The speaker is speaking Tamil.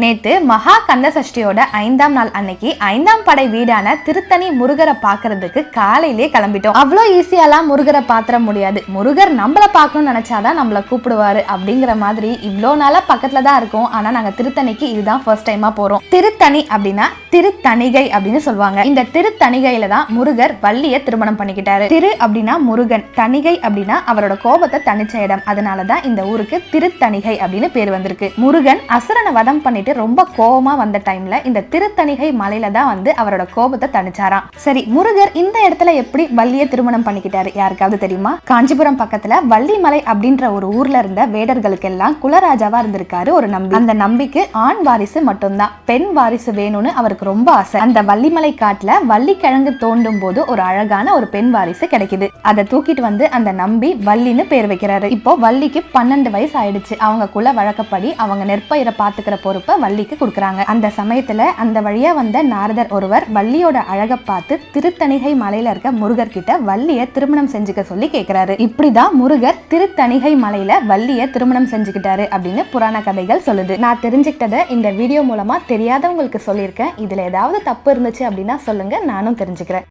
நேத்து மகா கந்த சஷ்டியோட ஐந்தாம் நாள் அன்னைக்கு ஐந்தாம் படை வீடான திருத்தணி முருகரை பாக்குறதுக்கு காலையிலே கிளம்பிட்டோம். அவ்வளோ ஈஸியாலாம் முருகரை பாத்திர முடியாது. முருகர் நம்மள பார்க்கணும்னு நினைச்சாதான் நம்மள கூப்பிடுவாரு அப்படிங்கிற மாதிரி இவ்வளோ நாளா பக்கத்துல தான் இருக்கும். ஆனா நாங்க திருத்தணிக்கு இதுதான் ஃபர்ஸ்ட் டைமா போறோம். திருத்தணி அப்படின்னா திருத்தணிகை அப்படின்னு சொல்லுவாங்க. இந்த திருத்தணிகையில தான் முருகர் வள்ளிய திருமணம் பண்ணிக்கிட்டாரு. திரு அப்படின்னா முருகன் தணிகை அப்படின்னா அவரோட கோபத்தை தணிச்ச இடம். அதனாலதான் இந்த ஊருக்கு திருத்தணிகை அப்படின்னு பேர் வந்திருக்கு. முருகன் அசுரனை வதம் பண்ணிட்டு ரொம்ப கோபமா வந்த டைம்ல இந்த திருத்தணிகை மலையில தான் வந்து அவரோட கோபத்தை தணிச்சாராம். சரி முருகர் இந்த இடத்துல எப்படி வள்ளிய திருமணம் பண்ணிக்கிட்டாரு? யாருக்காவது தெரியுமா? காஞ்சிபுரம் பக்கத்துல வள்ளிமலை அப்படின்ற ஒரு ஊர்ல இருந்த வேடர்களுக்கு எல்லாம் குலராஜாவா இருந்திருக்காரு ஒரு நம்பி. அந்த நம்பிக்கு ஆண் வாரிசு மட்டும்தான். பெண் வாரிசு வேணும்னு அவருக்கு ரொம்ப ஆசை. அந்த வள்ளிமலை காட்டுல வள்ளிக்கிழங்கு தோண்டும் போது ஒரு அழகான ஒரு பெண் வாரிசு கிடைக்குது. அதை தூக்கிட்டு வந்து அந்த நம்பி வள்ளின்னு பேர் வைக்கிறாரு. இப்போ வள்ளிக்கு பன்னெண்டு வயசு ஆயிடுச்சு. அவங்க குல வழக்கப்படி அவங்க நெற்பயிரை பாத்துக்கிற பொறுப்பை வள்ளிக்கு கொடுக்குறாங்க. அந்த சமயத்துல அந்த வழியா வந்த நாரதர் ஒருவர் வள்ளியோட அழகை பார்த்து திருத்தணிகை மலையில இருக்க முருகர் கிட்ட வள்ளிய திருமணம் செஞ்சுக்க சொல்லி கேக்குறாரு. இப்படிதான் முருகர் திருத்தணிகை மலையில வள்ளிய திருமணம் செஞ்சுக்கிட்டாரு அப்படின்னு புராண கதைகள் சொல்லுது. நான் தெரிஞ்சுக்கிட்டதை இந்த வீடியோ மூலமா தெரியாதவங்களுக்கு சொல்லியிருக்கேன். இதுல ஏதாவது தப்பு இருந்துச்சு அப்படின்னா சொல்லுங்க நானும் தெரிஞ்சுக்கிறேன்.